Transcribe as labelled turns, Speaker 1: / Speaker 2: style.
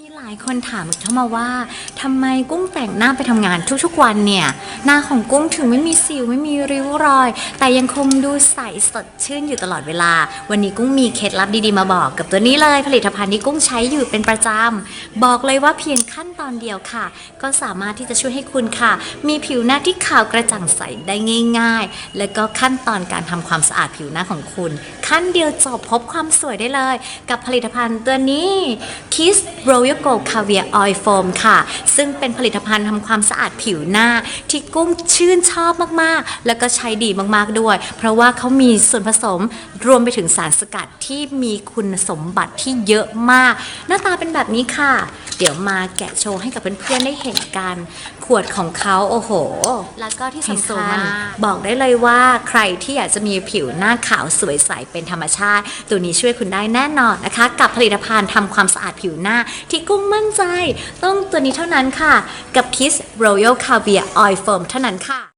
Speaker 1: มีหลายคนถามเข้ามาว่าทำไมกุ้งแต่งหน้าไปทำงานทุกๆวันเนี่ย หน้าของกุ้งถึงไม่มีสิวไม่มีริ้วรอย แต่ยังคงดูใสสดชื่นอยู่ตลอดเวลา วันนี้กุ้งมีเคล็ดลับดีๆมาบอกกับตัวนี้เลย ผลิตภัณฑ์ที่กุ้งใช้อยู่เป็นประจำบอกเลยว่าเพียงขั้นตอนเดียวค่ะ ก็สามารถที่จะช่วยให้คุณค่ะ มีผิวหน้าที่ขาวกระจ่างใสได้ง่าย ๆ และก็ขั้นตอนการทำความสะอาดผิวหน้าของคุณ ขั้นเดียวจบพบความสวยได้เลย กับผลิตภัณฑ์ตัวนี้ Kiss Royal Gold Caviar Oil Foam ค่ะ ซึ่งเป็นผลิตภัณฑ์ทำความสะอาดผิวหน้า ที่กุ้งชื่นชอบมากๆ แล้วก็ใช้ดีมากๆด้วย เพราะว่าเขามีส่วนผสมรวมไปถึงสารสกัดที่มีคุณสมบัติที่เยอะมาก หน้าตาเป็นแบบนี้ค่ะ เดี๋ยวมาแกะโชว์ให้กับเพื่อนๆได้เห็นกัน ขวดของเขาโอ้โห แล้วก็ที่สำคัญบอกได้เลยว่าใครที่อยากจะมีผิวหน้าขาวสวยใสเป็นธรรมชาติ ตัวนี้ช่วยคุณได้แน่นอนนะคะ กับผลิตภัณฑ์ทำความสะอาดผิวหน้าที่กุ้งมั่นใจ ต้องตัวนี้เท่านั้นค่ะ กับ Kiss Royal Caviar Oil Foam เท่านั้นค่ะ